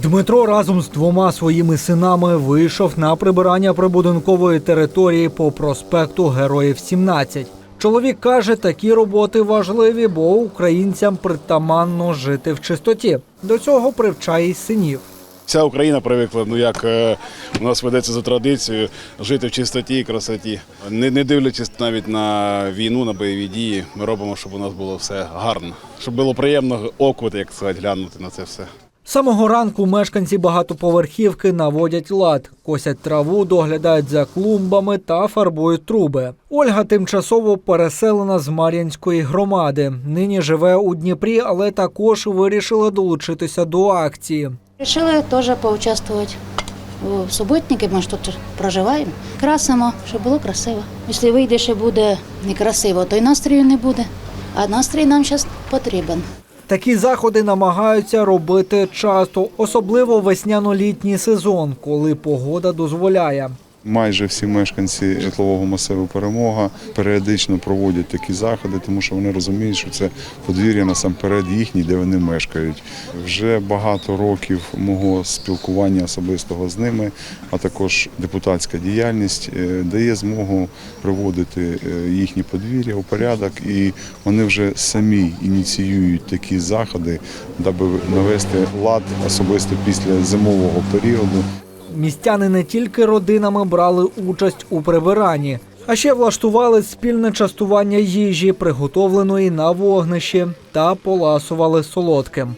Дмитро разом з двома своїми синами вийшов на прибирання прибудинкової території по проспекту Героїв 17. Чоловік каже, такі роботи важливі, бо українцям притаманно жити в чистоті. До цього привчає й синів. Вся Україна привикла, ну як е, у нас ведеться за традицією, жити в чистоті і красоті. Не, не дивлячись навіть на війну, на бойові дії, ми робимо, щоб у нас було все гарно, щоб було приємно оку, як сказати, глянути на це все. Самого ранку мешканці багатоповерхівки наводять лад, косять траву, доглядають за клумбами та фарбують труби. Ольга тимчасово переселена з Мар'янської громади. Нині живе у Дніпрі, але також вирішила долучитися до акції. Решили теж поучаствувати в суботнике, ми ж тут проживаємо. Красимо, щоб було красиво. Якщо вийде, що буде некрасиво, то й настрою не буде. А настрій нам зараз потрібен. Такі заходи намагаються робити часто, особливо весняно-літній сезон, коли погода дозволяє. Майже всі мешканці житлового масиву перемога періодично проводять такі заходи, тому що вони розуміють, що це подвір'я насамперед їхні, де вони мешкають. Вже багато років мого спілкування особистого з ними, а також депутатська діяльність е, дає змогу приводити е, їхні подвір'я у порядок, і вони вже самі ініціюють такі заходи, даби навести лад особисто після зимового періоду. Містяни не тільки родинами брали участь у прибиранні, а ще влаштували спільне частування їжі, приготовленої на вогнищі, та поласували солодким.